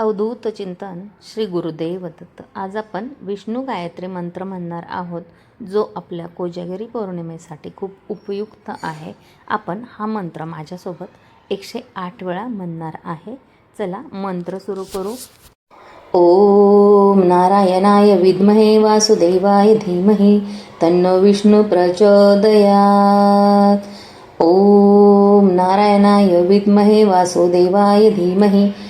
अवधूत चिंतन श्री गुरुदेव दत्त. आज आपण विष्णू गायत्री मंत्र म्हणणार आहोत जो आपल्या कोजागिरी पौर्णिमेसाठी खूप उपयुक्त आहे. आपण हा मंत्र माझ्यासोबत एकशे आठ वेळा म्हणणार आहे. चला मंत्र सुरू करू. ओम नारायणाय विद्महे वासुदेवाय धीमहे तन्नो विष्णू प्रचोदयात. ओम नारायणाय विद्महे वासुदेवाय धीमहे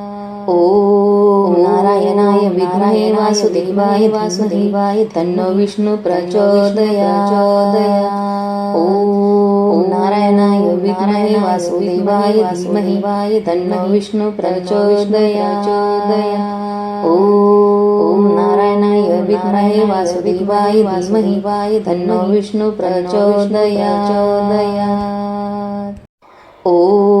ॐ नारायणाय विद्महे वासुदेवाय वासुदेवाय तन्नो विष्णु प्रचोदयात्। ॐ नारायणाय विद्महे वासुदेवाय धीमहि तन्नो विष्णु प्रचोदयात्। ॐ नारायणाय विद्महे वासुदेवाय धीमहि तन्नो विष्णु प्रचोदयात्। ॐ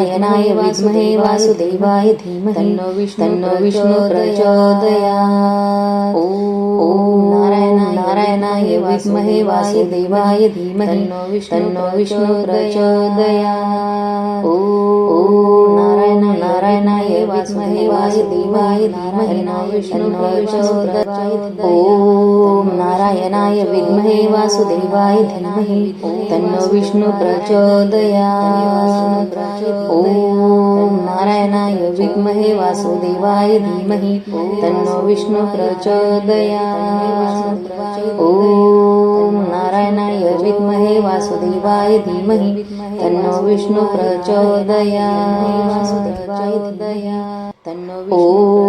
नारायणाय विद्महे वासुदेवाय धीमहि तन्नो विष्णु तन्नो विष्णु प्रचोदयात्। ॐ नारायण नारायणाय विद्महे वासुदेवाय धीमहि तन्नो विष्णु तन्नो विष्णु प्रचोदयात्। ॐ नारायण नारायणाय विद्महे वासुदेवाय धीमहि तन्नो विष्णु ॐ नारायणाय विद्महे वासुदेवाय धीमहि तन्नो विष्णु प्रचोदयात्। ॐ नारायणाय विद्महे वासुदेवाय धीमहि तन्नो विष्णु प्रचोदयात्। ॐ नारायणाय विद्महे वासुदेवाय धीमहि तन्नो विष्णु प्रचोदयात्।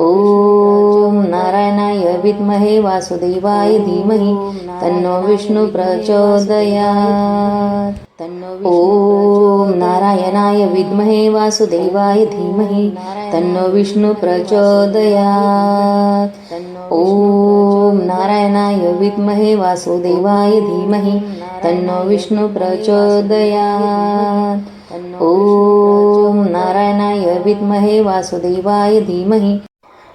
ॐ नारायणाय विद्महे वासुदेवाय धीमहि तन्नो विष्णु प्रचोदयात्। ॐ नारायणाय विद्महे वासुदेवाय धीमहि तन्नो विष्णु प्रचोदयात्। ॐ नारायणाय विद्महे वासुदेवाय धीमहि तन्नो विष्णु प्रचोदयात्। ॐ नारायणाय विद्महे वासुदेवाय धीमहि